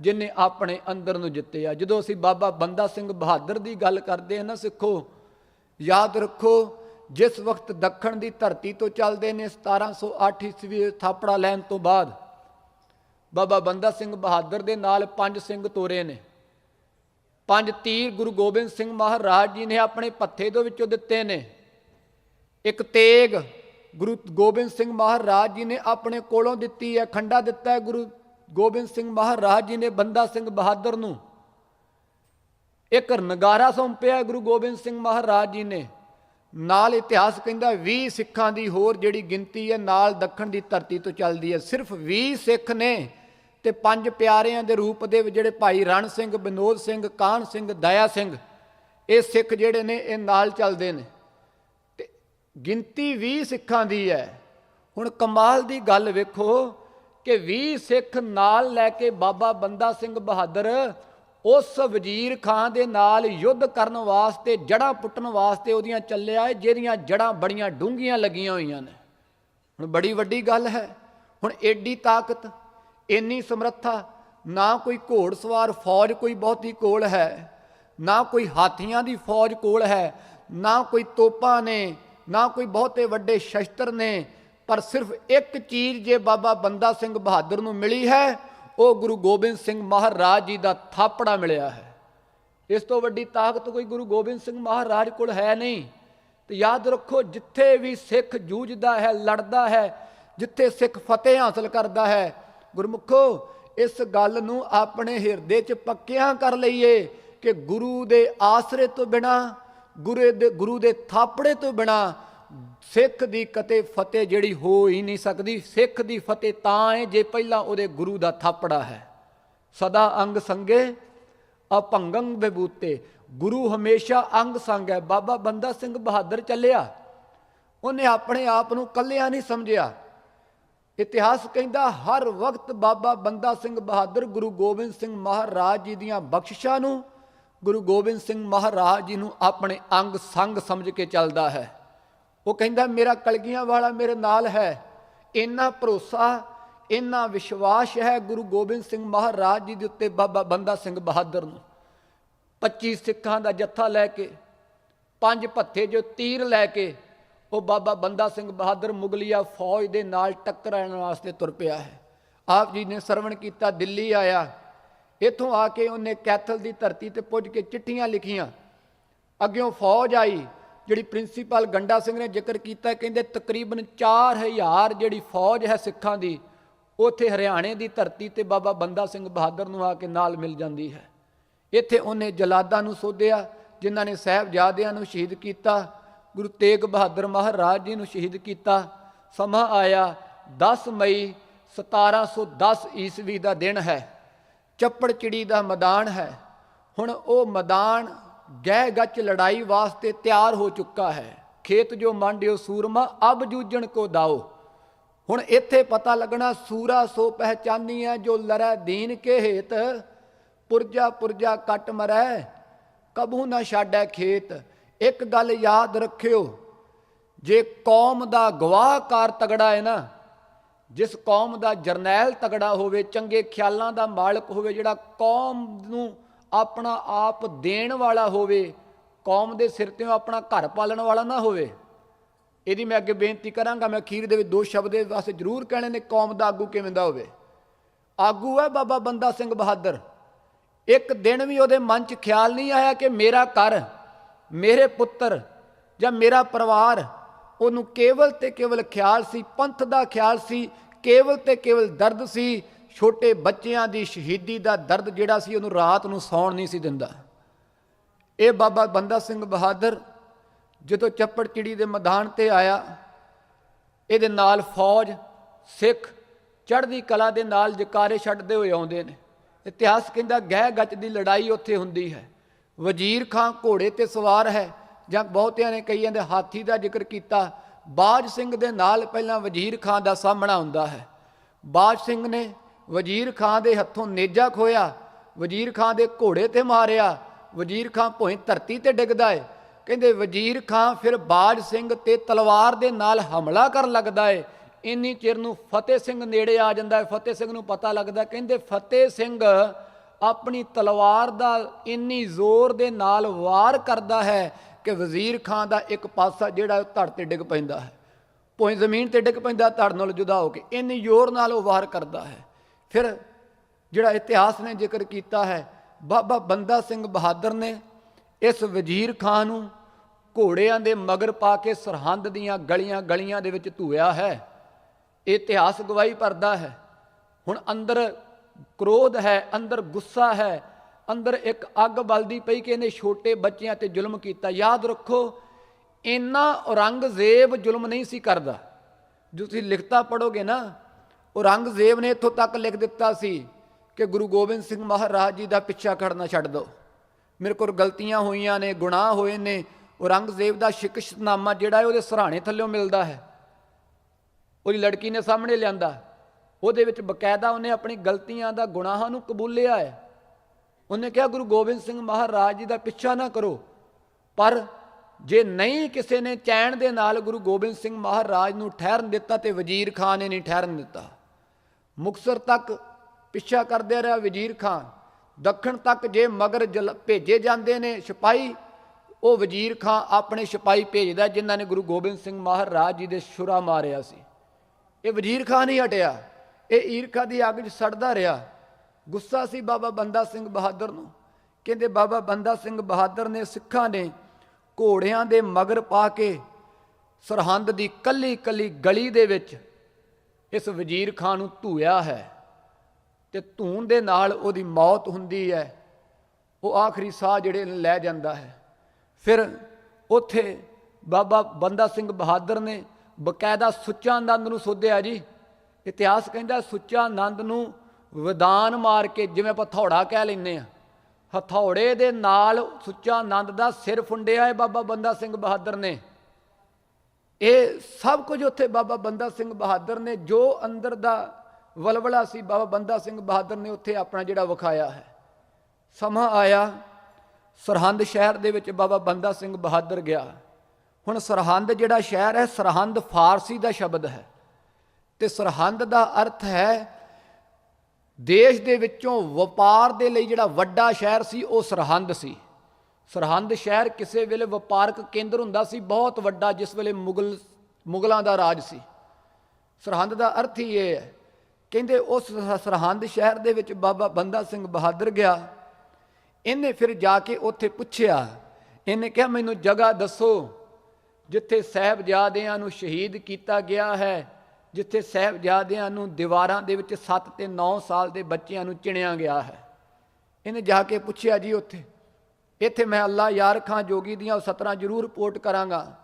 ਜਿਨੇ ਆਪਣੇ ਅੰਦਰ ਨੂੰ ਜਿੱਤਿਆ ਜਦੋਂ ਅਸੀਂ ਬਾਬਾ ਬੰਦਾ ਸਿੰਘ ਬਹਾਦਰ ਦੀ ਗੱਲ ਕਰਦੇ ਹਾਂ ਨਾ ਸਿੱਖੋ, ਯਾਦ ਰੱਖੋ, ਜਿਸ ਵਕਤ ਦੱਖਣ ਦੀ ਧਰਤੀ ਤੋਂ ਚੱਲਦੇ ਨੇ 1708 ਈਸਵੀ ਥਾਪੜਾ ਲੈਣ ਤੋਂ ਬਾਅਦ, ਬਾਬਾ ਬੰਦਾ ਸਿੰਘ ਬਹਾਦਰ ਦੇ ਨਾਲ ਪੰਜ ਸਿੰਘ ਤੋਰੇ ਨੇ। ਪੰਜ ਤੀਰ ਗੁਰੂ ਗੋਬਿੰਦ ਸਿੰਘ ਮਹਾਰਾਜ ਜੀ ਨੇ ਆਪਣੇ ਪੱਥੇ ਦੇ ਵਿੱਚੋਂ ਦਿੱਤੇ ਨੇ। ਇੱਕ ਤੇਗ ਗੁਰੂ ਗੋਬਿੰਦ ਸਿੰਘ ਮਹਾਰਾਜ ਜੀ ਨੇ ਆਪਣੇ ਕੋਲੋਂ ਦਿੱਤੀ ਹੈ, ਖੰਡਾ ਦਿੱਤਾ ਹੈ ਗੁਰੂ ਗੋਬਿੰਦ ਸਿੰਘ ਮਹਾਰਾਜ ਜੀ ਨੇ, ਬੰਦਾ ਸਿੰਘ ਬਹਾਦਰ ਨੂੰ ਇੱਕ ਨਗਾਰਾ ਸੌਂਪਿਆ ਗੁਰੂ ਗੋਬਿੰਦ ਸਿੰਘ ਮਹਾਰਾਜ ਜੀ ਨੇ। ਨਾਲ ਇਤਿਹਾਸ ਕਹਿੰਦਾ 20 ਸਿੱਖਾਂ ਦੀ ਹੋਰ ਜਿਹੜੀ ਗਿਣਤੀ ਹੈ, ਨਾਲ ਦੱਖਣ ਦੀ ਧਰਤੀ ਤੋਂ ਚੱਲਦੀ ਹੈ। ਸਿਰਫ 20 ਸਿੱਖ ਨੇ ਤੇ ਪੰਜ ਪਿਆਰਿਆਂ ਦੇ ਰੂਪ ਦੇ ਜਿਹੜੇ ਭਾਈ ਰਣ ਸਿੰਘ, ਵਿਨੋਦ ਸਿੰਘ, ਕਾਹਨ ਸਿੰਘ, ਦਇਆ ਸਿੰਘ, ਇਹ ਸਿੱਖ ਜਿਹੜੇ ਨੇ, ਇਹ ਨਾਲ ਚੱਲਦੇ ਨੇ। ਤੇ ਗਿਣਤੀ 20 ਸਿੱਖਾਂ ਦੀ ਹੈ। ਹੁਣ ਕਮਾਲ ਦੀ ਗੱਲ ਵੇਖੋ ਕਿ 20 ਸਿੱਖ ਨਾਲ ਲੈ ਕੇ ਬਾਬਾ ਬੰਦਾ ਸਿੰਘ ਬਹਾਦਰ ਉਸ ਵਜ਼ੀਰ ਖਾਨ ਦੇ ਨਾਲ ਯੁੱਧ ਕਰਨ ਵਾਸਤੇ ਜੜਾਂ ਪੁੱਟਣ ਵਾਸਤੇ ਉਹਦੀਆਂ ਚੱਲਿਆ ਹੈ, ਜਿਹਦੀਆਂ ਜੜਾਂ ਬੜੀਆਂ ਡੂੰਘੀਆਂ ਲੱਗੀਆਂ ਹੋਈਆਂ ਨੇ। ਹੁਣ ਬੜੀ ਵੱਡੀ ਗੱਲ ਹੈ। ਹੁਣ ਏਡੀ ਤਾਕਤ ਇੰਨੀ ਸਮਰੱਥਾ, ਨਾ ਕੋਈ ਘੋੜਸਵਾਰ ਫੌਜ ਕੋਈ ਬਹੁਤੀ ਕੋਲ ਹੈ, ਨਾ ਕੋਈ ਹਾਥੀਆਂ ਦੀ ਫੌਜ ਕੋਲ ਹੈ, ਨਾ ਕੋਈ ਤੋਪਾਂ ਨੇ, ਨਾ ਕੋਈ ਬਹੁਤੇ ਵੱਡੇ ਸ਼ਸਤਰ ਨੇ ਪਰ ਸਿਰਫ ਇੱਕ ਚੀਜ਼ ਜੇ ਬਾਬਾ ਬੰਦਾ ਸਿੰਘ ਬਹਾਦਰ ਨੂੰ ਮਿਲੀ ਹੈ, ਉਹ ਗੁਰੂ ਗੋਬਿੰਦ ਸਿੰਘ ਮਹਾਰਾਜ ਜੀ ਦਾ ਥਾਪੜਾ ਮਿਲਿਆ ਹੈ। ਇਸ ਤੋਂ ਵੱਡੀ ਤਾਕਤ ਕੋਈ ਗੁਰੂ ਗੋਬਿੰਦ ਸਿੰਘ ਮਹਾਰਾਜ ਕੋਲ ਹੈ ਨਹੀਂ। ਤੇ ਯਾਦ ਰੱਖੋ, ਜਿੱਥੇ ਵੀ ਸਿੱਖ ਜੂਝਦਾ ਹੈ, ਲੜਦਾ ਹੈ, ਜਿੱਥੇ ਸਿੱਖ ਫਤਿਹ ਹਾਸਲ ਕਰਦਾ ਹੈ, ਗੁਰਮੁਖੋ, ਇਸ ਗੱਲ ਨੂੰ ਆਪਣੇ ਹਿਰਦੇ 'ਚ ਪੱਕਿਆਂ ਕਰ ਲਈਏ ਕਿ ਗੁਰੂ ਦੇ ਆਸਰੇ ਤੋਂ ਬਿਨਾ, ਗੁਰੂ ਦੇ ਗੁਰੂ ਦੇ ਥਾਪੜੇ ਤੋਂ ਬਿਨਾ ਸਿੱਖ ਦੀ ਕਤੇ ਫਤਿਹ ਜਿਹੜੀ ਹੋ ਹੀ ਨਹੀਂ ਸਕਦੀ, ਸਿੱਖ ਦੀ ਫਤਿਹ ਤਾਂ ਹੈ ਜੇ ਪਹਿਲਾਂ ਉਹਦੇ ਗੁਰੂ ਦਾ ਥਾਪੜਾ ਹੈ। ਸਦਾ ਅੰਗ ਸੰਗੇ, ਅਪੰਗੰ ਬਬੂਤੇ ਗੁਰੂ ਹਮੇਸ਼ਾ ਅੰਗ ਸੰਗ ਹੈ। ਬਾਬਾ ਬੰਦਾ ਸਿੰਘ ਬਹਾਦਰ ਚੱਲਿਆ। ਉਹਨੇ ਆਪਣੇ ਆਪ ਨੂੰ ਕੱਲਿਆ ਨਹੀਂ ਸਮਝਿਆ। ਇਤਿਹਾਸ ਕਹਿੰਦਾ, ਹਰ ਵਕਤ ਬਾਬਾ ਬੰਦਾ ਸਿੰਘ ਬਹਾਦਰ ਗੁਰੂ ਗੋਬਿੰਦ ਸਿੰਘ ਮਹਾਰਾਜ ਜੀ ਦੀਆਂ ਬਖਸ਼ਿਸ਼ਾਂ ਨੂੰ, ਗੁਰੂ ਗੋਬਿੰਦ ਸਿੰਘ ਮਹਾਰਾਜ ਜੀ ਨੂੰ ਆਪਣੇ ਅੰਗ ਸੰਗ ਸਮਝ ਕੇ ਚੱਲਦਾ ਹੈ। ਉਹ ਕਹਿੰਦਾ, ਮੇਰਾ ਕਲਗੀਆਂ ਵਾਲਾ ਮੇਰੇ ਨਾਲ ਹੈ। ਇੰਨਾ ਭਰੋਸਾ, ਇੰਨਾ ਵਿਸ਼ਵਾਸ ਹੈ ਗੁਰੂ ਗੋਬਿੰਦ ਸਿੰਘ ਮਹਾਰਾਜ ਜੀ ਦੇ ਉੱਤੇ ਬਾਬਾ ਬੰਦਾ ਸਿੰਘ ਬਹਾਦਰ ਨੂੰ। 25 ਸਿੱਖਾਂ ਦਾ ਜੱਥਾ ਲੈ ਕੇ, ਪੰਜ ਭੱਥੇ ਜੋ ਤੀਰ ਲੈ ਕੇ, ਉਹ ਬਾਬਾ ਬੰਦਾ ਸਿੰਘ ਬਹਾਦਰ ਮੁਗਲੀਆ ਫੌਜ ਦੇ ਨਾਲ ਟੱਕਰਾਉਣ ਵਾਸਤੇ ਤੁਰ ਪਿਆ ਹੈ। ਆਪ ਜੀ ਨੇ ਸਰਵਣ ਕੀਤਾ, ਦਿੱਲੀ ਆਇਆ। ਇੱਥੋਂ ਆ ਕੇ ਉਹਨੇ ਕੈਥਲ ਦੀ ਧਰਤੀ ਤੇ ਪੁੱਜ ਕੇ ਚਿੱਠੀਆਂ ਲਿਖੀਆਂ। ਅੱਗਿਓਂ ਫੌਜ ਆਈ। ਜਿਹੜੀ ਪ੍ਰਿੰਸੀਪਲ ਗੰਡਾ ਸਿੰਘ ਨੇ ਜ਼ਿਕਰ ਕੀਤਾ, ਕਹਿੰਦੇ ਤਕਰੀਬਨ 4000 ਜਿਹੜੀ ਫੌਜ ਹੈ ਸਿੱਖਾਂ ਦੀ, ਉੱਥੇ ਹਰਿਆਣੇ ਦੀ ਧਰਤੀ ਤੇ ਬਾਬਾ ਬੰਦਾ ਸਿੰਘ ਬਹਾਦਰ ਨੂੰ ਆ ਕੇ ਨਾਲ ਮਿਲ ਜਾਂਦੀ ਹੈ। ਇੱਥੇ ਉਹਨੇ ਜਲਾਦਾਂ ਨੂੰ ਸੋਧਿਆ, ਜਿਨ੍ਹਾਂ ਨੇ ਸਾਹਿਬਜ਼ਾਦਿਆਂ ਨੂੰ ਸ਼ਹੀਦ ਕੀਤਾ, ਗੁਰੂ ਤੇਗ ਬਹਾਦਰ ਮਹਾਰਾਜ ਜੀ ਨੂੰ ਸ਼ਹੀਦ ਕੀਤਾ। ਸਮਾਂ ਆਇਆ 10 ਮਈ 1710 ਈਸਵੀ ਦਾ ਦਿਨ ਹੈ। ਚੱਪੜ ਚਿੜੀ ਦਾ ਮੈਦਾਨ ਹੈ। ਹੁਣ ਉਹ ਮੈਦਾਨ ਗਹਿ ਗੱਚ ਲੜਾਈ ਵਾਸਤੇ ਤਿਆਰ ਹੋ ਚੁੱਕਾ ਹੈ। ਖੇਤ ਜੋ ਮੰਡਿਓ ਸੂਰਮਾ, ਅਬ ਜੂਜਣ ਕੋ ਦਾਓ। ਹੁਣ ਇੱਥੇ ਪਤਾ ਲੱਗਣਾ, ਸੂਰਾ ਸੋ ਪਹਿਚਾਨੀਐ, ਜੋ ਲਰੈ ਦੀਨ ਕੇ ਹੇਤ। ਪੁਰਜਾ ਪੁਰਜਾ ਕੱਟ ਮਰੈ, ਕਬੂ ਨਾ ਛਾੜੈ ਖੇਤ। ਇੱਕ ਗੱਲ ਯਾਦ ਰੱਖਿਓ, ਜੇ ਕੌਮ ਦਾ ਗਵਾਹਕਾਰ ਤਗੜਾ ਹੈ ਨਾ, ਜਿਸ ਕੌਮ ਦਾ ਜਰਨੈਲ ਤਗੜਾ ਹੋਵੇ, ਚੰਗੇ ਖਿਆਲਾਂ ਦਾ ਮਾਲਕ ਹੋਵੇ, ਜਿਹੜਾ ਕੌਮ ਨੂੰ ਆਪਣਾ ਆਪ ਦੇਣ ਵਾਲਾ ਹੋਵੇ, ਕੌਮ ਦੇ ਸਿਰ ਤੇ ਆਪਣਾ ਘਰ ਪਾਲਣ ਵਾਲਾ ਨਾ ਹੋਵੇ। ਇਹਦੀ ਮੈਂ ਅੱਗੇ ਬੇਨਤੀ ਕਰਾਂਗਾ, ਮੈਂ ਅਖੀਰ ਦੇ ਵਿੱਚ ਦੋ ਸ਼ਬਦ ਦੇ ਵਾਸਤੇ ਜ਼ਰੂਰ ਕਹਿਣੇ ਨੇ, ਕੌਮ ਦਾ ਆਗੂ ਕਿਵੇਂ ਦਾ ਹੋਵੇ। ਆਗੂ ਹੈ ਬਾਬਾ ਬੰਦਾ ਸਿੰਘ ਬਹਾਦਰ। ਇੱਕ ਦਿਨ ਵੀ ਉਹਦੇ ਮਨ 'ਚ ਖਿਆਲ ਨਹੀਂ ਆਇਆ ਕਿ ਮੇਰਾ ਘਰ, ਮੇਰੇ ਪੁੱਤਰ ਜਾਂ ਮੇਰਾ ਪਰਿਵਾਰ, ਉਹਨੂੰ ਕੇਵਲ ਤੇ ਕੇਵਲ ਖਿਆਲ ਸੀ, ਪੰਥ ਦਾ ਖਿਆਲ ਸੀ, ਕੇਵਲ ਤੇ ਕੇਵਲ ਦਰਦ ਸੀ ਛੋਟੇ ਬੱਚਿਆਂ ਦੀ ਸ਼ਹੀਦੀ ਦਾ ਦਰਦ ਜਿਹੜਾ ਸੀ, ਉਹਨੂੰ ਰਾਤ ਨੂੰ ਸੌਣ ਨਹੀਂ ਸੀ ਦਿੰਦਾ। ਇਹ ਬਾਬਾ ਬੰਦਾ ਸਿੰਘ ਬਹਾਦਰ ਜਦੋਂ ਚੱਪੜ ਚਿੜੀ ਦੇ ਮੈਦਾਨ ਤੇ ਆਇਆ, ਇਹਦੇ ਨਾਲ ਫੌਜ, ਸਿੱਖ ਚੜ੍ਹਦੀ ਕਲਾ ਦੇ ਨਾਲ ਜਕਾਰੇ ਛੱਡਦੇ ਹੋਏ ਆਉਂਦੇ ਨੇ। ਇਤਿਹਾਸ ਕਹਿੰਦਾ ਗਹਿ ਗੱਚ ਦੀ ਲੜਾਈ ਉੱਥੇ ਹੁੰਦੀ ਹੈ। ਵਜ਼ੀਰ ਖਾਂ ਘੋੜੇ ਤੇ ਸਵਾਰ ਹੈ, ਜਾਂ ਬਹੁਤਿਆਂ ਨੇ ਕਈਆਂ ਦੇ ਹਾਥੀ ਦਾ ਜ਼ਿਕਰ ਕੀਤਾ, ਬਾਜ ਸਿੰਘ ਦੇ ਨਾਲ ਪਹਿਲਾਂ ਵਜ਼ੀਰ ਖਾਂ ਦਾ ਸਾਹਮਣਾ ਹੁੰਦਾ ਹੈ। ਬਾਜ ਸਿੰਘ ਨੇ ਵਜ਼ੀਰ ਖਾਂ ਦੇ ਹੱਥੋਂ ਨੇਜਾ ਖੋਇਆ ਵਜ਼ੀਰ ਖਾਂ ਦੇ ਘੋੜੇ ਤੇ ਮਾਰਿਆ, ਵਜ਼ੀਰ ਖਾਂ ਭੋਏ ਧਰਤੀ ਤੇ ਡਿੱਗਦਾ ਏ। ਕਹਿੰਦੇ ਵਜ਼ੀਰ ਖਾਂ ਫਿਰ ਬਾਜ ਸਿੰਘ ਤੇ ਤਲਵਾਰ ਦੇ ਨਾਲ ਹਮਲਾ ਕਰਨ ਲੱਗਦਾ ਏ। ਇੰਨੀ ਚਿਰ ਨੂੰ ਫਤਿਹ ਸਿੰਘ ਨੇੜੇ ਆ ਜਾਂਦਾ ਹੈ ਫਤਿਹ ਸਿੰਘ ਨੂੰ ਪਤਾ ਲੱਗਦਾ, ਕਹਿੰਦੇ ਫਤਿਹ ਸਿੰਘ ਆਪਣੀ ਤਲਵਾਰ ਦਾ ਇੰਨੀ ਜ਼ੋਰ ਦੇ ਨਾਲ ਵਾਰ ਕਰਦਾ ਹੈ ਕਿ ਵਜ਼ੀਰ ਖਾਂ ਦਾ ਇੱਕ ਪਾਸਾ ਜਿਹੜਾ ਧੜ ਤੇ ਡਿੱਗ ਪੈਂਦਾ ਹੈ। ਭੋਏ ਜ਼ਮੀਨ ਤੇ ਡਿੱਗ ਪੈਂਦਾ, ਧੜ ਨਾਲ ਜੁਦਾ ਹੋ ਕੇ ਇੰਨੀ ਜ਼ੋਰ ਨਾਲ ਉਹ ਵਾਰ ਕਰਦਾ ਹੈ। ਫਿਰ ਜਿਹੜਾ ਇਤਿਹਾਸ ਨੇ ਜ਼ਿਕਰ ਕੀਤਾ ਹੈ, ਬਾਬਾ ਬੰਦਾ ਸਿੰਘ ਬਹਾਦਰ ਨੇ ਇਸ ਵਜ਼ੀਰ ਖਾਨ ਨੂੰ ਘੋੜਿਆਂ ਦੇ ਮਗਰ ਪਾ ਕੇ ਸਰਹੰਦ ਦੀਆਂ ਗਲੀਆਂ ਗਲੀਆਂ ਦੇ ਵਿੱਚ ਧੂਇਆ ਹੈ। ਇਹ ਇਤਿਹਾਸ ਗਵਾਹੀ ਭਰਦਾ ਹੈ। ਹੁਣ ਅੰਦਰ ਕ੍ਰੋਧ ਹੈ, ਅੰਦਰ ਗੁੱਸਾ ਹੈ, ਅੰਦਰ ਇੱਕ ਅੱਗ ਬਲਦੀ ਪਈ ਕਿ ਇਹਨੇ ਛੋਟੇ ਬੱਚਿਆਂ ਤੇ ਜ਼ੁਲਮ ਕੀਤਾ। ਯਾਦ ਰੱਖੋ, ਇੰਨਾ ਔਰੰਗਜ਼ੇਬ ਜ਼ੁਲਮ ਨਹੀਂ ਸੀ ਕਰਦਾ। ਜੋ ਤੁਸੀਂ ਲਿਖਤਾ ਪੜੋਗੇ ਨਾ ਔਰੰਗਜ਼ੇਬ ਨੇ ਇੱਥੋਂ ਤੱਕ ਲਿਖ ਦਿੱਤਾ ਸੀ ਕਿ ਗੁਰੂ ਗੋਬਿੰਦ ਸਿੰਘ ਮਹਾਰਾਜ ਜੀ ਦਾ ਪਿੱਛਾ ਖੜਨਾ ਛੱਡ ਦਿਓ। ਮੇਰੇ ਕੋਲ ਗਲਤੀਆਂ ਹੋਈਆਂ ਨੇ, ਗੁਨਾਹ ਹੋਏ ਨੇ, ਔਰੰਗਜ਼ੇਬ ਦਾ ਸ਼ਿਕਸ਼ਤਨਾਮਾ ਜਿਹੜਾ ਹੈ ਉਹਦੇ ਸਰਾਣੇ ਥੱਲੇੋਂ ਮਿਲਦਾ ਹੈ। ਉਹਦੀ ਲੜਕੀ ਨੇ ਸਾਹਮਣੇ ਲਿਆਂਦਾ। ਉਹਦੇ ਵਿੱਚ ਬਕਾਇਦਾ ਉਹਨੇ ਆਪਣੀ ਗਲਤੀਆਂ ਦਾ ਗੁਨਾਹਾਂ ਨੂੰ ਕਬੂਲਿਆ ਹੈ। ਉਹਨੇ ਕਿਹਾ, ਗੁਰੂ ਗੋਬਿੰਦ ਸਿੰਘ ਮਹਾਰਾਜ ਜੀ ਦਾ ਪਿੱਛਾ ਨਾ ਕਰੋ। ਪਰ ਜੇ ਨਹੀਂ ਕਿਸੇ ਨੇ ਚੈਨ ਦੇ ਨਾਲ ਗੁਰੂ ਗੋਬਿੰਦ ਸਿੰਘ ਮਹਾਰਾਜ ਨੂੰ ਠਹਿਰਨ ਦਿੱਤਾ ਤੇ ਵਜ਼ੀਰ ਖਾਨ ਨੇ ਨਹੀਂ ਠਹਿਰਨ ਦਿੱਤਾ। ਮੁਕਸਰ ਤੱਕ ਪਿੱਛਾ ਕਰਦੇ ਰਿਹਾ ਵਜ਼ੀਰ ਖਾਨ। ਦੱਖਣ ਤੱਕ ਜੇ ਮਗਰ ਜਲ- ਭੇਜੇ ਜਾਂਦੇ ਨੇ ਸਿਪਾਹੀ, ਉਹ ਵਜ਼ੀਰ ਖਾਨ ਆਪਣੇ ਸਿਪਾਹੀ ਭੇਜਦਾ ਜਿਨ੍ਹਾਂ ਨੇ ਗੁਰੂ ਗੋਬਿੰਦ ਸਿੰਘ ਮਹਾਰਾਜ ਜੀ ਦੇ ਸ਼ੁਰਾ ਮਾਰਿਆ ਸੀ। ਇਹ ਵਜ਼ੀਰ ਖਾਨ ਨਹੀਂ ਹਟਿਆ। ਇਹ ਈਰਖਾ ਦੀ ਅੱਗ 'ਚ ਸੜਦਾ ਰਿਹਾ। ਗੁੱਸਾ ਸੀ ਬਾਬਾ ਬੰਦਾ ਸਿੰਘ ਬਹਾਦਰ ਨੂੰ। ਕਹਿੰਦੇ ਬਾਬਾ ਬੰਦਾ ਸਿੰਘ ਬਹਾਦਰ ਨੇ ਸਿੱਖਾਂ ਨੇ ਘੋੜਿਆਂ ਦੇ ਮਗਰ ਪਾ ਕੇ ਸਰਹੰਦ ਦੀ ਕੱਲੀ ਕੱਲੀ ਗਲੀ ਦੇ ਵਿੱਚ ਇਸ ਵਜ਼ੀਰ ਖਾਨ ਨੂੰ ਧੂਇਆ ਹੈ ਤੇ ਧੂਣ ਦੇ ਨਾਲ ਉਹਦੀ ਮੌਤ ਹੁੰਦੀ ਹੈ। ਉਹ ਆਖਰੀ ਸਾਹ ਜਿਹੜੇ ਲੈ ਜਾਂਦਾ ਹੈ। ਫਿਰ ਉੱਥੇ ਬਾਬਾ ਬੰਦਾ ਸਿੰਘ ਬਹਾਦਰ ਨੇ ਬਕਾਇਦਾ ਸੁੱਚਾ ਆਨੰਦ ਨੂੰ ਸੋਧਿਆ ਜੀ। ਇਤਿਹਾਸ ਕਹਿੰਦਾ ਸੁੱਚਾ ਆਨੰਦ ਨੂੰ ਵਿਦਾਨ ਮਾਰ ਕੇ ਜਿਵੇਂ ਆਪਾਂ ਥੌੜਾ ਕਹਿ ਲੈਂਦੇ ਆ ਹਥੌੜੇ ਦੇ ਨਾਲ ਸੁੱਚਾ ਆਨੰਦ ਦਾ ਸਿਰ ਫੁੰਡਿਆ ਹੈ ਬਾਬਾ ਬੰਦਾ ਸਿੰਘ ਬਹਾਦਰ ਨੇ। ਇਹ ਸਭ ਕੁਝ ਉੱਥੇ ਬਾਬਾ ਬੰਦਾ ਸਿੰਘ ਬਹਾਦਰ ਨੇ, ਜੋ ਅੰਦਰ ਦਾ ਵਲਵਲਾ ਸੀ, ਬਾਬਾ ਬੰਦਾ ਸਿੰਘ ਬਹਾਦਰ ਨੇ ਉੱਥੇ ਆਪਣਾ ਜਿਹੜਾ ਵਿਖਾਇਆ ਹੈ। ਸਮਾਂ ਆਇਆ, ਸਰਹੰਦ ਸ਼ਹਿਰ ਦੇ ਵਿੱਚ ਬਾਬਾ ਬੰਦਾ ਸਿੰਘ ਬਹਾਦਰ ਗਿਆ। ਹੁਣ ਸਰਹੰਦ ਜਿਹੜਾ ਸ਼ਹਿਰ ਹੈ, ਸਰਹੰਦ ਫਾਰਸੀ ਦਾ ਸ਼ਬਦ ਹੈ। ਤੇ ਸਰਹੰਦ ਦਾ ਅਰਥ ਹੈ, ਦੇਸ਼ ਦੇ ਵਿੱਚੋਂ ਵਪਾਰ ਦੇ ਲਈ ਜਿਹੜਾ ਵੱਡਾ ਸ਼ਹਿਰ ਸੀ, ਉਹ ਸਰਹੰਦ ਸੀ। ਸਰਹੰਦ ਸ਼ਹਿਰ ਕਿਸੇ ਵੇਲੇ ਵਪਾਰਕ ਕੇਂਦਰ ਹੁੰਦਾ ਸੀ, ਬਹੁਤ ਵੱਡਾ, ਜਿਸ ਵੇਲੇ ਮੁਗਲ, ਮੁਗਲਾਂ ਦਾ ਰਾਜ ਸੀ। ਸਰਹੰਦ ਦਾ ਅਰਥ ਹੀ ਇਹ ਹੈ, ਕਹਿੰਦੇ ਉਸ ਸਰਹੰਦ ਸ਼ਹਿਰ ਦੇ ਵਿੱਚ ਬਾਬਾ ਬੰਦਾ ਸਿੰਘ ਬਹਾਦਰ ਗਿਆ। ਇਹਨੇ ਫਿਰ ਜਾ ਕੇ ਉੱਥੇ ਪੁੱਛਿਆ, ਇਹਨੇ ਕਿਹਾ, ਮੈਨੂੰ ਜਗ੍ਹਾ ਦੱਸੋ, ਜਿੱਥੇ ਸਾਹਿਬਜ਼ਾਦਿਆਂ ਨੂੰ ਸ਼ਹੀਦ ਕੀਤਾ ਗਿਆ ਹੈ, ਜਿੱਥੇ ਸਾਹਿਬਜ਼ਾਦਿਆਂ ਨੂੰ ਦੀਵਾਰਾਂ ਦੇ ਵਿੱਚ 7 ਤੇ 9 ਸਾਲ ਦੇ ਬੱਚਿਆਂ ਨੂੰ ਚਿਣਿਆ ਗਿਆ ਹੈ। ਇਹਨੇ ਜਾ ਕੇ ਪੁੱਛਿਆ ਜੀ ਉੱਥੇ ਇੱਥੇ ਮੈਂ ਅੱਲਾ ਯਾਰ ਖਾਂ ਜੋਗੀ ਦੀਆਂ ਉਹ ਸਤਰਾਂ ਜ਼ਰੂਰ ਰਿਪੋਰਟ ਕਰਾਂਗਾ।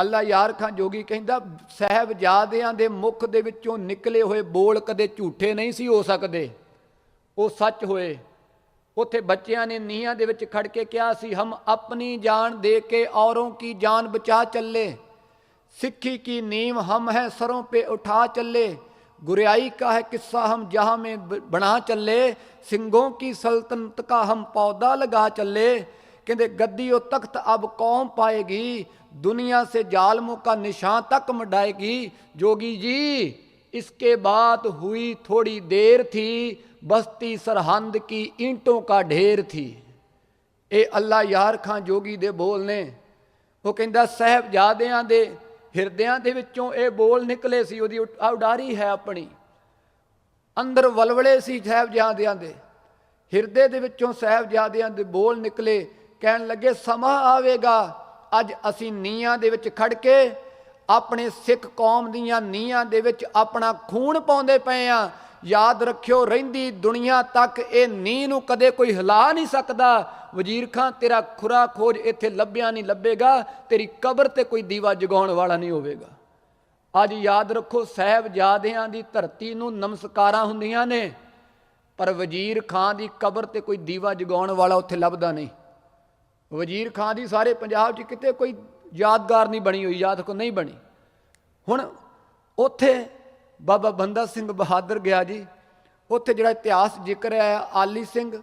ਅੱਲਾ ਯਾਰ ਖਾਂ ਜੋਗੀ ਕਹਿੰਦਾ, ਸਹਿਬਜ਼ਾਦਿਆਂ ਦੇ ਮੁਖ ਦੇ ਵਿੱਚੋਂ ਨਿਕਲੇ ਹੋਏ ਬੋਲ ਕਦੇ ਝੂਠੇ ਨਹੀਂ ਸੀ ਹੋ ਸਕਦੇ। ਉਹ ਸੱਚ ਹੋਏ। ਉੱਥੇ ਬੱਚਿਆਂ ਨੇ ਨੀਹਾਂ ਦੇ ਵਿੱਚ ਖੜ ਕੇ ਕਿਹਾ ਸੀ, ਹਮ ਆਪਣੀ ਜਾਨ ਦੇ ਕੇ ਔਰੋਂ ਕੀ ਜਾਨ ਬਚਾ ਚੱਲੇ? ਸਿੱਖੀ ਕੀ ਨੀਂਵ ਹਮ ਹੈ ਸਰੋਂ ਪੇ ਉਠਾ ਚੱਲੇ? गुरियाई का है किस्सा हम जहां में ब- बना चले सिंगों की सल्तनत का हम पौधा लगा चले कहते गद्दी और तख्त अब कौम पाएगी दुनिया से जालमों का निशान तक मिटाएगी जोगी जी इसके बाद हुई थोड़ी देर थी बस्ती सरहंद की ईंटों का ढेर थी ਇਹ ਅੱਲਾ ਯਾਰ ਖਾਂ ਜੋਗੀ ਦੇ ਬੋਲ ਨੇ ਉਹ ਕਹਿੰਦਾ ਸਾਹਿਬਜ਼ਾਦਿਆਂ ਦੇ ਹਿਰਦਿਆਂ ਦੇ ਵਿੱਚੋਂ ਇਹ ਬੋਲ ਨਿਕਲੇ ਸੀ, ਉਹਦੀ ਉਡਾਰੀ ਹੈ ਆਪਣੀ। ਅੰਦਰ ਵਲਵਲੇ ਸੀ ਸਾਹਿਬਜ਼ਾਦਿਆਂ ਦੇ। ਹਿਰਦੇ ਦੇ ਵਿੱਚੋਂ ਸਾਹਿਬਜ਼ਾਦਿਆਂ ਦੇ ਬੋਲ ਨਿਕਲੇ, ਕਹਿਣ ਲੱਗੇ, ਸਮਾਂ ਆਵੇਗਾ, ਅੱਜ ਅਸੀਂ ਨੀਹਾਂ ਦੇ ਵਿੱਚ ਖੜ ਕੇ ਆਪਣੇ ਸਿੱਖ ਕੌਮ ਦੀਆਂ ਨੀਹਾਂ ਦੇ ਵਿੱਚ ਆਪਣਾ ਖੂਨ ਪਾਉਂਦੇ ਪਏ ਆ। ਯਾਦ ਰੱਖਿਓ, ਰਹਿੰਦੀ ਦੁਨੀਆ ਤੱਕ ਇਹ ਨੀਂਹ ਨੂੰ ਕਦੇ ਕੋਈ ਹਿਲਾ ਨਹੀਂ ਸਕਦਾ। ਵਜ਼ੀਰ ਖਾਂ ਤੇਰਾ ਖੁਰਾ ਖੋਜ ਇੱਥੇ ਲੱਭਿਆ ਨਹੀਂ ਲੱਭੇਗਾ, ਤੇਰੀ ਕਬਰ ਤੇ ਕੋਈ ਦੀਵਾ ਜਗਾਉਣ ਵਾਲਾ ਨਹੀਂ ਹੋਵੇਗਾ। ਅੱਜ ਯਾਦ ਰੱਖੋ, ਸਾਹਿਬਜ਼ਾਦਿਆਂ ਦੀ ਧਰਤੀ ਨੂੰ ਨਮਸਕਾਰਾਂ ਹੁੰਦੀਆਂ ਨੇ, ਪਰ ਵਜ਼ੀਰ ਖਾਂ ਦੀ ਕਬਰ ਤੇ ਕੋਈ ਦੀਵਾ ਜਗਾਉਣ ਵਾਲਾ ਉੱਥੇ ਲੱਭਦਾ ਨਹੀਂ। ਵਜ਼ੀਰ ਖਾਂ ਦੀ ਸਾਰੇ ਪੰਜਾਬ 'ਚ ਕਿਤੇ ਕੋਈ ਯਾਦਗਾਰ ਨਹੀਂ ਬਣੀ ਹੋਈ, ਯਾਦ ਕੋ ਨਹੀਂ ਬਣੀ। ਹੁਣ ਉੱਥੇ ਬਾਬਾ ਬੰਦਾ ਸਿੰਘ ਬਹਾਦਰ ਗਿਆ ਜੀ। ਉੱਥੇ ਜਿਹੜਾ ਇਤਿਹਾਸ ਜ਼ਿਕਰ ਹੈ, ਆਲੀ ਸਿੰਘ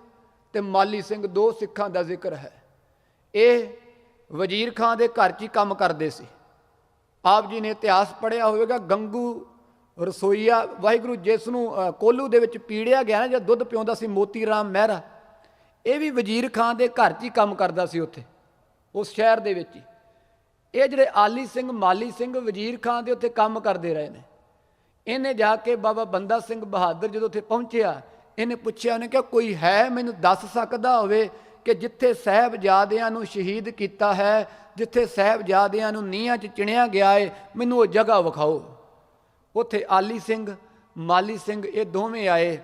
ਤੇ ਮਾਲੀ ਸਿੰਘ ਦੋ ਸਿੱਖਾਂ ਦਾ ਜ਼ਿਕਰ ਹੈ। ਇਹ ਵਜ਼ੀਰ ਖਾਨ ਦੇ ਘਰ 'ਚ ਹੀ ਕੰਮ ਕਰਦੇ ਸੀ। ਆਪ ਜੀ ਨੇ ਇਤਿਹਾਸ ਪੜ੍ਹਿਆ ਹੋਵੇਗਾ, ਗੰਗੂ ਰਸੋਈਆ, ਵਾਹਿਗੁਰੂ ਜਿਸ ਨੂੰ ਕੋਲੂ ਦੇ ਵਿੱਚ ਪੀੜਿਆ ਗਿਆ ਨਾ ਜਦ ਦੁੱਧ ਪਿਉਂਦਾ ਸੀ ਮੋਤੀ ਰਾਮ ਮਹਿਰਾ, ਇਹ ਵੀ ਵਜ਼ੀਰ ਖਾਨ ਦੇ ਘਰ 'ਚ ਹੀ ਕੰਮ ਕਰਦਾ ਸੀ ਉੱਥੇ, ਉਸ ਸ਼ਹਿਰ ਦੇ ਵਿੱਚ ਹੀ। ਇਹ ਜਿਹੜੇ ਆਲੀ ਸਿੰਘ, ਮਾਲੀ ਸਿੰਘ ਵਜ਼ੀਰ ਖਾਨ ਦੇ ਉੱਥੇ ਕੰਮ ਕਰਦੇ ਰਹੇ ਨੇ। ਇਹਨੇ ਜਾ ਕੇ ਬਾਬਾ ਬੰਦਾ ਸਿੰਘ ਬਹਾਦਰ ਜਦੋਂ ਉੱਥੇ ਪਹੁੰਚਿਆ, ਇਹਨੇ ਪੁੱਛਿਆ, ਉਹਨੇ ਕਿਹਾ, ਕੋਈ ਹੈ ਮੈਨੂੰ ਦੱਸ ਸਕਦਾ ਹੋਵੇ ਕਿ ਜਿੱਥੇ ਸਾਹਿਬਜ਼ਾਦਿਆਂ ਨੂੰ ਸ਼ਹੀਦ ਕੀਤਾ ਹੈ, ਜਿੱਥੇ ਸਾਹਿਬਜ਼ਾਦਿਆਂ ਨੂੰ ਨੀਹਾਂ 'ਚ ਚਿਣਿਆ ਗਿਆ ਹੈ ਮੈਨੂੰ ਉਹ ਜਗ੍ਹਾ ਵਿਖਾਓ? ਉੱਥੇ ਆਲੀ ਸਿੰਘ, ਮਾਲੀ ਸਿੰਘ, ਇਹ ਦੋਵੇਂ ਆਏ।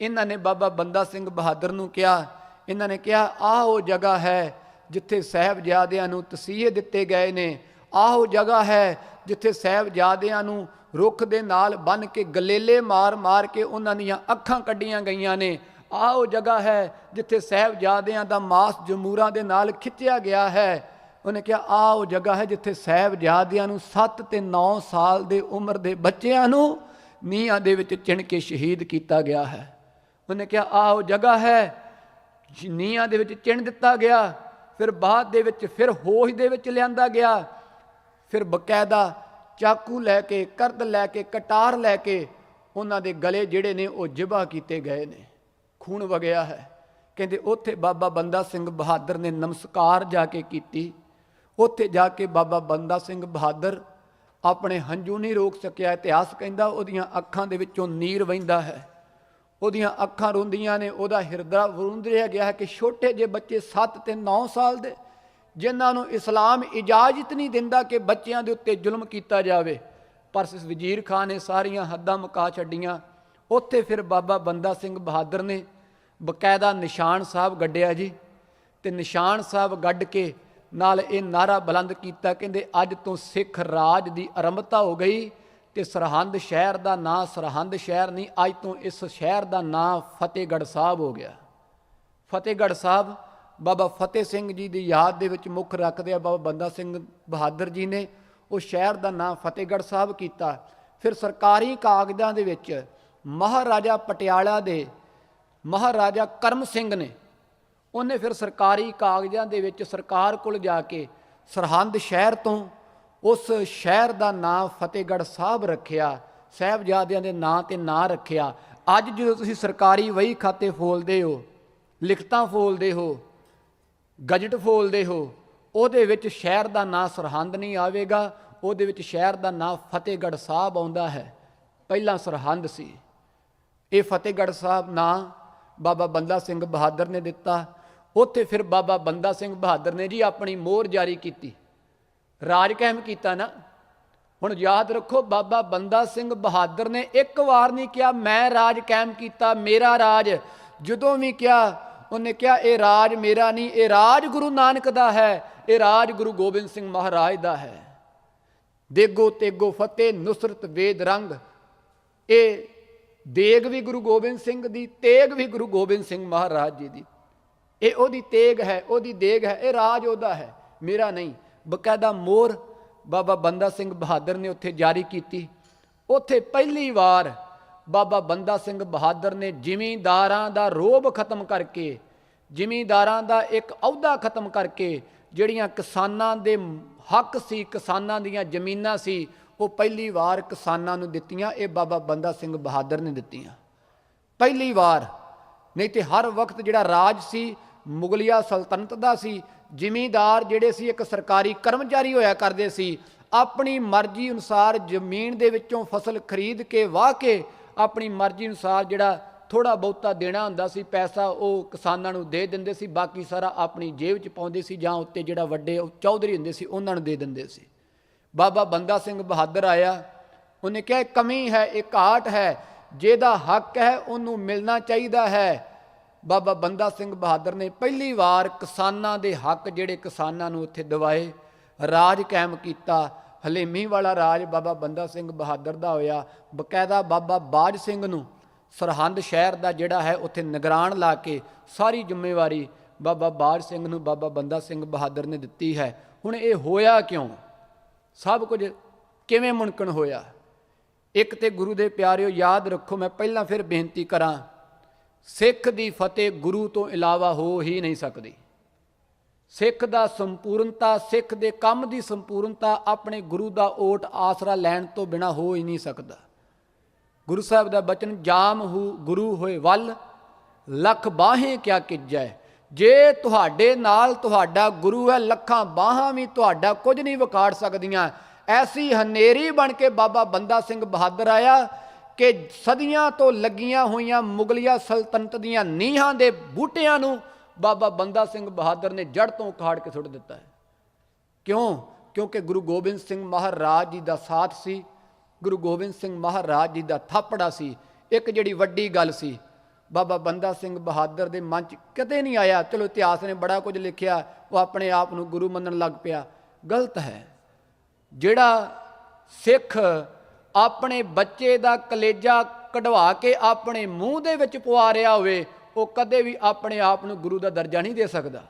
ਇਹਨਾਂ ਨੇ ਬਾਬਾ ਬੰਦਾ ਸਿੰਘ ਬਹਾਦਰ ਨੂੰ ਕਿਹਾ, ਇਹਨਾਂ ਨੇ ਕਿਹਾ, ਆਹ ਉਹ ਜਗ੍ਹਾ ਹੈ ਜਿੱਥੇ ਸਾਹਿਬਜ਼ਾਦਿਆਂ ਨੂੰ ਤਸੀਹੇ ਦਿੱਤੇ ਗਏ ਨੇ। ਆਹ ਉਹ ਜਗ੍ਹਾ ਹੈ ਜਿੱਥੇ ਸਾਹਿਬਜ਼ਾਦਿਆਂ ਨੂੰ ਰੁੱਖ ਦੇ ਨਾਲ ਬੰਨ ਕੇ ਗਲੇਲੇ ਮਾਰ-ਮਾਰ ਕੇ ਉਹਨਾਂ ਦੀਆਂ ਅੱਖਾਂ ਕੱਢੀਆਂ ਗਈਆਂ ਨੇ। ਆਹ ਉਹ ਜਗ੍ਹਾ ਹੈ ਜਿੱਥੇ ਸਾਹਿਬਜ਼ਾਦਿਆਂ ਦਾ ਮਾਸ ਜਮੂਰਾਂ ਦੇ ਨਾਲ ਖਿੱਚਿਆ ਗਿਆ ਹੈ। ਉਹਨੇ ਕਿਹਾ, ਆਹ ਉਹ ਜਗ੍ਹਾ ਹੈ ਜਿੱਥੇ ਸਾਹਿਬਜ਼ਾਦਿਆਂ ਨੂੰ 7 ਤੇ 9 ਸਾਲ ਦੇ ਉਮਰ ਦੇ ਬੱਚਿਆਂ ਨੂੰ ਨੀਹਾਂ ਦੇ ਵਿੱਚ ਚਿਣ ਕੇ ਸ਼ਹੀਦ ਕੀਤਾ ਗਿਆ ਹੈ। ਉਹਨੇ ਕਿਹਾ, ਆਹ ਉਹ ਜਗ੍ਹਾ ਹੈ ਨੀਹਾਂ ਦੇ ਵਿੱਚ ਚਿਣ ਦਿੱਤਾ ਗਿਆ, ਫਿਰ ਬਾਅਦ ਦੇ ਵਿੱਚ, ਫਿਰ ਹੋਸ਼ ਦੇ ਵਿੱਚ ਲਿਆਂਦਾ ਗਿਆ, ਫਿਰ ਬਕਾਇਦਾ ਚਾਕੂ ਲੈ ਕੇ, ਕਰਦ ਲੈ ਕੇ, ਕਟਾਰ ਲੈ ਕੇ ਉਹਨਾਂ ਦੇ ਗਲੇ ਜਿਹੜੇ ਨੇ ਉਹ ਜਿਬਾ ਕੀਤੇ ਗਏ ਨੇ। ਖੂਨ ਵਗਿਆ ਹੈ। ਕਹਿੰਦੇ ਉੱਥੇ ਬਾਬਾ ਬੰਦਾ ਸਿੰਘ ਬਹਾਦਰ ਨੇ ਨਮਸਕਾਰ ਜਾ ਕੇ ਕੀਤੀ। ਉੱਥੇ ਜਾ ਕੇ ਬਾਬਾ ਬੰਦਾ ਸਿੰਘ ਬਹਾਦਰ ਆਪਣੇ ਹੰਝੂ ਨਹੀਂ ਰੋਕ ਸਕਿਆ, ਇਤਿਹਾਸ ਕਹਿੰਦਾ ਉਹਦੀਆਂ ਅੱਖਾਂ ਦੇ ਵਿੱਚੋਂ ਨੀਰ ਵਹਿੰਦਾ ਹੈ। ਉਹਦੀਆਂ ਅੱਖਾਂ ਰੋਂਦੀਆਂ ਨੇ, ਉਹਦਾ ਹਿਰਦਾ ਵਰੁੰਦ ਰਿਹਾ ਗਿਆ ਹੈ ਕਿ ਛੋਟੇ ਜਿਹੇ ਬੱਚੇ 7 ਤੇ 9 ਸਾਲ ਦੇ ਜਿਨ੍ਹਾਂ ਨੂੰ ਇਸਲਾਮ ਇਜਾਜ਼ਤ ਨਹੀਂ ਦਿੰਦਾ ਕਿ ਬੱਚਿਆਂ ਦੇ ਉੱਤੇ ਜ਼ੁਲਮ ਕੀਤਾ ਜਾਵੇ, ਪਰ ਇਸ ਵਜ਼ੀਰ ਖਾਨ ਨੇ ਸਾਰੀਆਂ ਹੱਦਾਂ ਮੁਕਾ ਛੱਡੀਆਂ। ਉੱਥੇ ਫਿਰ ਬਾਬਾ ਬੰਦਾ ਸਿੰਘ ਬਹਾਦਰ ਨੇ ਬਕਾਇਦਾ ਨਿਸ਼ਾਨ ਸਾਹਿਬ ਗੱਡਿਆ ਜੀ ਤੇ ਨਿਸ਼ਾਨ ਸਾਹਿਬ ਗੱਡ ਕੇ ਨਾਲ ਇਹ ਨਾਰਾ ਬੁਲੰਦ ਕੀਤਾ, ਕਹਿੰਦੇ, ਅੱਜ ਤੋਂ ਸਿੱਖ ਰਾਜ ਦੀ ਆਰੰਭਤਾ ਹੋ ਗਈ ਤੇ ਸਰਹੰਦ ਸ਼ਹਿਰ ਦਾ ਨਾਂ ਸਰਹੰਦ ਸ਼ਹਿਰ ਨਹੀਂ, ਅੱਜ ਤੋਂ ਇਸ ਸ਼ਹਿਰ ਦਾ ਨਾਂ ਫਤਿਹਗੜ੍ਹ ਸਾਹਿਬ ਹੋ ਗਿਆ। ਫਤਿਹਗੜ੍ਹ ਸਾਹਿਬ ਬਾਬਾ ਫਤਿਹ ਸਿੰਘ ਜੀ ਦੀ ਯਾਦ ਦੇ ਵਿੱਚ ਮੁੱਖ ਰੱਖਦੇ ਆ ਬਾਬਾ ਬੰਦਾ ਸਿੰਘ ਬਹਾਦਰ ਜੀ ਨੇ, ਉਹ ਸ਼ਹਿਰ ਦਾ ਨਾਮ ਫਤਿਹਗੜ੍ਹ ਸਾਹਿਬ ਕੀਤਾ। ਫਿਰ ਸਰਕਾਰੀ ਕਾਗਜ਼ਾਂ ਦੇ ਵਿੱਚ ਮਹਾਰਾਜਾ ਪਟਿਆਲਾ ਦੇ ਮਹਾਰਾਜਾ ਕਰਮ ਸਿੰਘ ਨੇ, ਉਹਨੇ ਫਿਰ ਸਰਕਾਰੀ ਕਾਗਜ਼ਾਂ ਦੇ ਵਿੱਚ ਸਰਕਾਰ ਕੋਲ ਜਾ ਕੇ ਸਰਹੰਦ ਸ਼ਹਿਰ ਤੋਂ ਉਸ ਸ਼ਹਿਰ ਦਾ ਨਾਮ ਫਤਿਹਗੜ੍ਹ ਸਾਹਿਬ ਰੱਖਿਆ, ਸਾਹਿਬਜ਼ਾਦਿਆਂ ਦੇ ਨਾਂ ਤੇ ਨਾਂ ਰੱਖਿਆ। ਅੱਜ ਜਦੋਂ ਤੁਸੀਂ ਸਰਕਾਰੀ ਵਹੀ ਖਾਤੇ ਫੋਲਦੇ ਹੋ, ਲਿਖਤਾਂ ਫੋਲਦੇ ਹੋ ਗਜਟ ਫੋਲਦੇ ਹੋ, ਉਹਦੇ ਵਿੱਚ ਸ਼ਹਿਰ ਦਾ ਨਾਂ ਸਰਹੰਦ ਨਹੀਂ ਆਵੇਗਾ, ਉਹਦੇ ਵਿੱਚ ਸ਼ਹਿਰ ਦਾ ਨਾਂ ਫਤਿਹਗੜ੍ਹ ਸਾਹਿਬ ਆਉਂਦਾ ਹੈ। ਪਹਿਲਾਂ ਸਰਹੰਦ ਸੀ। ਇਹ ਫਤਿਹਗੜ੍ਹ ਸਾਹਿਬ ਨਾਂ ਬਾਬਾ ਬੰਦਾ ਸਿੰਘ ਬਹਾਦਰ ਨੇ ਦਿੱਤਾ। ਉੱਥੇ ਫਿਰ ਬਾਬਾ ਬੰਦਾ ਸਿੰਘ ਬਹਾਦਰ ਨੇ ਜੀ ਆਪਣੀ ਮੋਹਰ ਜਾਰੀ ਕੀਤੀ। ਰਾਜ ਕਾਇਮ ਕੀਤਾ ਨਾ। ਹੁਣ ਯਾਦ ਰੱਖੋ, ਬਾਬਾ ਬੰਦਾ ਸਿੰਘ ਬਹਾਦਰ ਨੇ ਇੱਕ ਵਾਰ ਨਹੀਂ ਕਿਹਾ, ਮੈਂ ਰਾਜ ਕਾਇਮ ਕੀਤਾ, ਮੇਰਾ ਰਾਜ। ਜਦੋਂ ਵੀ ਕਿਹਾ ਉਹਨੇ ਕਿਹਾ, ਇਹ ਰਾਜ ਮੇਰਾ ਨਹੀਂ, ਇਹ ਰਾਜ ਗੁਰੂ ਨਾਨਕ ਦਾ ਹੈ, ਇਹ ਰਾਜ ਗੁਰੂ ਗੋਬਿੰਦ ਸਿੰਘ ਮਹਾਰਾਜ ਦਾ ਹੈ। ਦੇਗੋ ਤੇਗੋ ਫਤਿਹ, ਨੁਸਰਤ ਵੇਦ ਰੰਗ। ਇਹ ਦੇਗ ਵੀ ਗੁਰੂ ਗੋਬਿੰਦ ਸਿੰਘ ਦੀ, ਤੇਗ ਵੀ ਗੁਰੂ ਗੋਬਿੰਦ ਸਿੰਘ ਮਹਾਰਾਜ ਜੀ ਦੀ। ਇਹ ਉਹਦੀ ਤੇਗ ਹੈ, ਉਹਦੀ ਦੇਗ ਹੈ, ਇਹ ਰਾਜ ਉਹਦਾ ਹੈ, ਮੇਰਾ ਨਹੀਂ। ਬਕਾਇਦਾ ਮੋਰ ਬਾਬਾ ਬੰਦਾ ਸਿੰਘ ਬਹਾਦਰ ਨੇ ਉੱਥੇ ਜਾਰੀ ਕੀਤੀ। ਉੱਥੇ ਪਹਿਲੀ ਵਾਰ ਬਾਬਾ ਬੰਦਾ ਸਿੰਘ ਬਹਾਦਰ ਨੇ ਜ਼ਿਮੀਂਦਾਰਾਂ ਦਾ ਰੋਬ ਖਤਮ ਕਰਕੇ, ਜ਼ਿਮੀਂਦਾਰਾਂ ਦਾ ਇੱਕ ਅਹੁਦਾ ਖਤਮ ਕਰਕੇ ਜਿਹੜੀਆਂ ਕਿਸਾਨਾਂ ਦੇ ਹੱਕ ਸੀ, ਕਿਸਾਨਾਂ ਦੀਆਂ ਜ਼ਮੀਨਾਂ ਸੀ, ਉਹ ਪਹਿਲੀ ਵਾਰ ਕਿਸਾਨਾਂ ਨੂੰ ਦਿੱਤੀਆਂ, ਇਹ ਬਾਬਾ ਬੰਦਾ ਸਿੰਘ ਬਹਾਦਰ ਨੇ ਦਿੱਤੀਆਂ। ਪਹਿਲੀ ਵਾਰ, ਨਹੀਂ ਤੇ ਹਰ ਵਕਤ ਜਿਹੜਾ ਰਾਜ ਸੀ, ਮੁਗਲਿਆ ਸਲਤਨਤ ਦਾ ਸੀ, ਜ਼ਿਮੀਂਦਾਰ ਜਿਹੜੇ ਸੀ, ਇੱਕ ਸਰਕਾਰੀ ਕਰਮਚਾਰੀ ਹੋਇਆ ਕਰਦੇ ਸੀ, ਆਪਣੀ ਮਰਜ਼ੀ ਅਨੁਸਾਰ ਜ਼ਮੀਨ ਦੇ ਵਿੱਚੋਂ ਫਸਲ ਖਰੀਦ ਕੇ ਵਾਹ ਕੇ ਆਪਣੀ ਮਰਜ਼ੀ ਅਨੁਸਾਰ ਜਿਹੜਾ ਥੋੜਾ ਬਹੁਤਾ ਦੇਣਾ ਹੁੰਦਾ ਸੀ, ਪੈਸਾ ਉਹ ਕਿਸਾਨਾਂ ਨੂੰ ਦੇ ਦਿੰਦੇ ਸੀ, ਬਾਕੀ ਸਾਰਾ ਆਪਣੀ ਜੇਬ 'ਚ ਪਾਉਂਦੇ ਸੀ ਜਾਂ ਉੱਤੇ ਜਿਹੜਾ ਵੱਡੇ ਚੌਧਰੀ ਹੁੰਦੇ ਸੀ, ਉਹਨਾਂ ਨੂੰ ਦੇ ਦਿੰਦੇ ਸੀ। ਬਾਬਾ ਬੰਦਾ ਸਿੰਘ ਬਹਾਦਰ ਆਇਆ, ਉਹਨੇ ਕਿਹਾ ਕਮੀ ਹੈ ਇਹ ਘਾਟ ਹੈ, ਜਿਹਦਾ ਹੱਕ ਹੈ ਉਹਨੂੰ ਮਿਲਣਾ ਚਾਹੀਦਾ ਹੈ। ਬਾਬਾ ਬੰਦਾ ਸਿੰਘ ਬਹਾਦਰ ਨੇ ਪਹਿਲੀ ਵਾਰ ਕਿਸਾਨਾਂ ਦੇ ਹੱਕ ਜਿਹੜੇ ਕਿਸਾਨਾਂ ਨੂੰ ਉੱਥੇ ਦਿਵਾਏ, ਰਾਜ ਕਾਇਮ ਕੀਤਾ ਹਲੇਮੀ ਵਾਲਾ ਰਾਜ ਬਾਬਾ ਬੰਦਾ ਸਿੰਘ ਬਹਾਦਰ ਦਾ ਹੋਇਆ, ਬਕਾਇਦਾ ਬਾਬਾ ਬਾਜ ਸਿੰਘ ਨੂੰ ਸਰਹੰਦ ਸ਼ਹਿਰ ਦਾ ਜਿਹੜਾ ਹੈ ਉੱਥੇ ਨਿਗਰਾਨ ਲਾ ਕੇ ਸਾਰੀ ਜ਼ਿੰਮੇਵਾਰੀ ਬਾਬਾ ਬਾਜ ਸਿੰਘ ਨੂੰ ਬਾਬਾ ਬੰਦਾ ਸਿੰਘ ਬਹਾਦਰ ਨੇ ਦਿੱਤੀ ਹੈ। ਹੁਣ ਇਹ ਹੋਇਆ ਕਿਉਂ? ਸਭ ਕੁਝ ਕਿਵੇਂ ਮੁਮਕਨ ਹੋਇਆ? ਇੱਕ ਤੇ ਗੁਰੂ ਦੇ ਪਿਆਰਿਓ, ਯਾਦ ਰੱਖੋ, ਮੈਂ ਪਹਿਲਾਂ ਫਿਰ ਬੇਨਤੀ ਕਰਾਂ, ਸਿੱਖ ਦੀ ਫਤਿਹ ਗੁਰੂ ਤੋਂ ਇਲਾਵਾ ਹੋ ਹੀ ਨਹੀਂ ਸਕਦੀ। ਸਿੱਖ ਦਾ ਸੰਪੂਰਨਤਾ, ਸਿੱਖ ਦੇ ਕੰਮ ਦੀ ਸੰਪੂਰਨਤਾ ਆਪਣੇ ਗੁਰੂ ਦਾ ਓਟ ਆਸਰਾ ਲੈਣ ਤੋਂ ਬਿਨਾ ਹੋ ਹੀ ਨਹੀਂ ਸਕਦਾ। ਗੁਰੂ ਸਾਹਿਬ ਦਾ ਬਚਨ, ਜਾਮ ਹੂ ਗੁਰੂ ਹੋਏ ਵੱਲ, ਲੱਖ ਬਾਹੇ ਕਿਆ ਕਿਜੈ। ਜੇ ਤੁਹਾਡੇ ਨਾਲ ਤੁਹਾਡਾ ਗੁਰੂ ਹੈ, ਲੱਖਾਂ ਬਾਹਾਂ ਵੀ ਤੁਹਾਡਾ ਕੁਝ ਨਹੀਂ ਵਿਖਾੜ ਸਕਦੀਆਂ। ਐਸੀ ਹਨੇਰੀ ਬਣ ਕੇ ਬਾਬਾ ਬੰਦਾ ਸਿੰਘ ਬਹਾਦਰ ਆਇਆ ਕਿ ਸਦੀਆਂ ਤੋਂ ਲੱਗੀਆਂ ਹੋਈਆਂ ਮੁਗਲਿਆ ਸਲਤਨਤ ਦੀਆਂ ਨੀਹਾਂ ਦੇ ਬੂਟਿਆਂ ਨੂੰ ਬਾਬਾ ਬੰਦਾ ਸਿੰਘ ਬਹਾਦਰ ਨੇ ਜੜ ਤੋਂ ਉਖਾੜ ਕੇ ਸੁੱਟ ਦਿੱਤਾ ਹੈ। ਕਿਉਂ? ਕਿਉਂਕਿ ਗੁਰੂ ਗੋਬਿੰਦ ਸਿੰਘ ਮਹਾਰਾਜ ਜੀ ਦਾ ਸਾਥ ਸੀ, ਗੁਰੂ ਗੋਬਿੰਦ ਸਿੰਘ ਮਹਾਰਾਜ ਜੀ ਦਾ ਥਾਪੜਾ ਸੀ, ਇੱਕ ਜਿਹੜੀ ਵੱਡੀ ਗੱਲ ਸੀ, ਬਾਬਾ ਬੰਦਾ ਸਿੰਘ ਬਹਾਦਰ ਦੇ ਮਨ 'ਚ ਕਦੇ ਨਹੀਂ ਆਇਆ, ਚਲੋ ਇਤਿਹਾਸ ਨੇ ਬੜਾ ਕੁਝ ਲਿਖਿਆ, ਉਹ ਆਪਣੇ ਆਪ ਨੂੰ ਗੁਰੂ ਮੰਨਣ ਲੱਗ ਪਿਆ। ਗਲਤ ਹੈ। ਜਿਹੜਾ ਸਿੱਖ ਆਪਣੇ ਬੱਚੇ ਦਾ ਕਲੇਜਾ ਕਢਵਾ ਕੇ ਆਪਣੇ ਮੂੰਹ ਦੇ ਵਿੱਚ ਪਵਾ ਰਿਹਾ ਹੋਵੇ ਉਹ ਕਦੇ ਵੀ ਆਪਣੇ ਆਪ ਨੂੰ ਗੁਰੂ ਦਾ ਦਰਜਾ ਨਹੀਂ ਦੇ ਸਕਦਾ।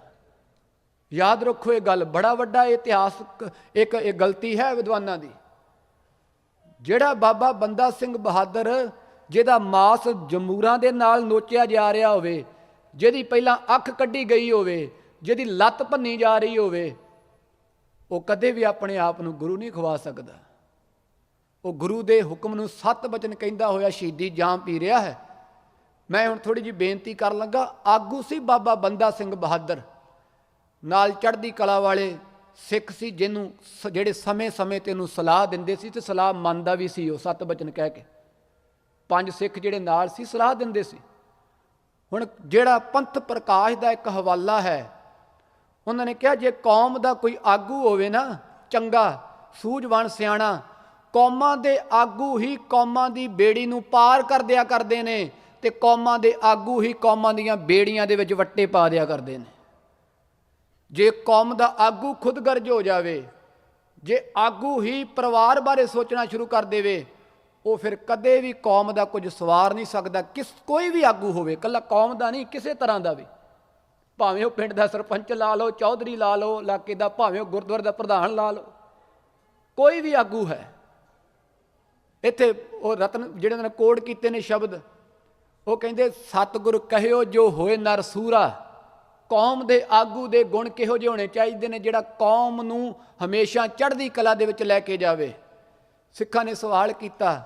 ਯਾਦ ਰੱਖੋ ਇਹ ਗੱਲ, ਬੜਾ ਵੱਡਾ ਇਤਿਹਾਸਕ ਇੱਕ ਇਹ ਗਲਤੀ ਹੈ ਵਿਦਵਾਨਾਂ ਦੀ। ਜਿਹੜਾ ਬਾਬਾ ਬੰਦਾ ਸਿੰਘ ਬਹਾਦਰ, ਜਿਹਦਾ ਮਾਸ ਜਮੂਰਾਂ ਦੇ ਨਾਲ ਨੋਚਿਆ ਜਾ ਰਿਹਾ ਹੋਵੇ, ਜਿਹਦੀ ਪਹਿਲਾਂ ਅੱਖ ਕੱਢੀ ਗਈ ਹੋਵੇ, ਜਿਹਦੀ ਲੱਤ ਭੰਨੀ ਜਾ ਰਹੀ ਹੋਵੇ, ਉਹ ਕਦੇ ਵੀ ਆਪਣੇ ਆਪ ਨੂੰ ਗੁਰੂ ਨਹੀਂ ਖਵਾ ਸਕਦਾ। ਉਹ ਗੁਰੂ ਦੇ ਹੁਕਮ ਨੂੰ ਸੱਤ ਬਚਨ ਕਹਿੰਦਾ ਹੋਇਆ ਸ਼ਹੀਦੀ ਜਾਮ ਪੀ ਰਿਹਾ ਹੈ। ਮੈਂ ਹੁਣ ਥੋੜੀ ਜੀ ਬੇਨਤੀ ਕਰਨ ਲੱਗਾ, ਆਗੂ ਸੀ ਬਾਬਾ ਬੰਦਾ ਸਿੰਘ ਬਹਾਦਰ, ਨਾਲ ਚੜ੍ਹਦੀ ਕਲਾ ਵਾਲੇ ਸਿੱਖ ਸੀ, ਜਿਹਨੂੰ ਸ- ਜਿਹੜੇ ਸਮੇਂ-ਸਮੇਂ ਤੇ ਉਹਨੂੰ ਸਲਾਹ ਦਿੰਦੇ ਸੀ ਤੇ ਸਲਾਹ ਮੰਨਦਾ ਵੀ ਸੀ ਉਹ, ਸੱਤ ਬਚਨ ਕਹਿ ਕੇ। ਪੰਜ ਸਿੱਖ ਜਿਹੜੇ ਨਾਲ ਸੀ, ਸਲਾਹ ਦਿੰਦੇ ਸੀ। ਹੁਣ ਜਿਹੜਾ ਪੰਥ ਪ੍ਰਕਾਸ਼ ਦਾ ਇੱਕ ਹਵਾਲਾ ਹੈ, ਉਹਨਾਂ ਨੇ ਕਿਹਾ, ਜੇ ਕੌਮ ਦਾ ਕੋਈ ਆਗੂ ਹੋਵੇ ਨਾ, ਚੰਗਾ, ਸੂਝਵਾਨ, ਸਿਆਣਾ, ਕੌਮਾਂ ਦੇ ਆਗੂ ਹੀ ਕੌਮਾਂ ਦੀ ਬੇੜੀ ਨੂੰ ਪਾਰ ਕਰ ਦਿਆ ਕਰਦੇ ਨੇ। ਤੇ ਕੌਮਾਂ ਦੇ ਆਗੂ ਹੀ ਕੌਮਾਂ ਦੀਆਂ ਬੇੜੀਆਂ ਦੇ ਵਿੱਚ ਵੱਟੇ ਪਾ ਦਿਆ ਕਰਦੇ ਨੇ। ਜੇ ਕੌਮ ਦਾ ਆਗੂ ਖੁਦਗਰਜ ਹੋ ਜਾਵੇ, ਜੇ ਆਗੂ ਹੀ ਪਰਿਵਾਰ ਬਾਰੇ ਸੋਚਣਾ ਸ਼ੁਰੂ ਕਰ ਦੇਵੇ, ਉਹ ਫਿਰ ਕਦੇ ਵੀ ਕੌਮ ਦਾ ਕੁਝ ਸਵਾਰ ਨਹੀਂ ਸਕਦਾ। ਕਿਸ, ਕੋਈ ਵੀ ਆਗੂ ਹੋਵੇ ਕੱਲਾ ਕੌਮ ਦਾ ਨਹੀਂ, ਕਿਸੇ ਤਰ੍ਹਾਂ ਦਾ ਵੀ। ਭਾਵੇਂ ਉਹ ਪਿੰਡ ਦਾ ਸਰਪੰਚ ਲਾ ਲਓ, ਚੌਧਰੀ ਲਾ ਲਓ, ਇਲਾਕੇ ਦਾ ਭਾਵੇਂ ਉਹ ਗੁਰਦੁਆਰੇ ਦਾ ਪ੍ਰਧਾਨ ਲਾ ਲਓ, ਕੋਈ ਵੀ ਆਗੂ ਹੈ। ਇੱਥੇ ਉਹ ਰਤਨ, ਜਿਹੜੇ ਨੇ ਕੋਡ ਕੀਤੇ ਨੇ ਸ਼ਬਦ ਉਹ ਕਹਿੰਦੇ, ਸਤਿਗੁਰ ਕਹਿਓ ਜੋ ਹੋਏ ਨਰਸੂਰਾ ਕੌਮ ਦੇ ਆਗੂ ਦੇ ਗੁਣ ਕਿਹੋ ਜਿਹੇ ਹੋਣੇ ਚਾਹੀਦੇ ਨੇ ਜਿਹੜਾ ਕੌਮ ਨੂੰ ਹਮੇਸ਼ਾ ਚੜ੍ਹਦੀ ਕਲਾ ਦੇ ਵਿੱਚ ਲੈ ਕੇ ਜਾਵੇ? ਸਿੱਖਾਂ ਨੇ ਸਵਾਲ ਕੀਤਾ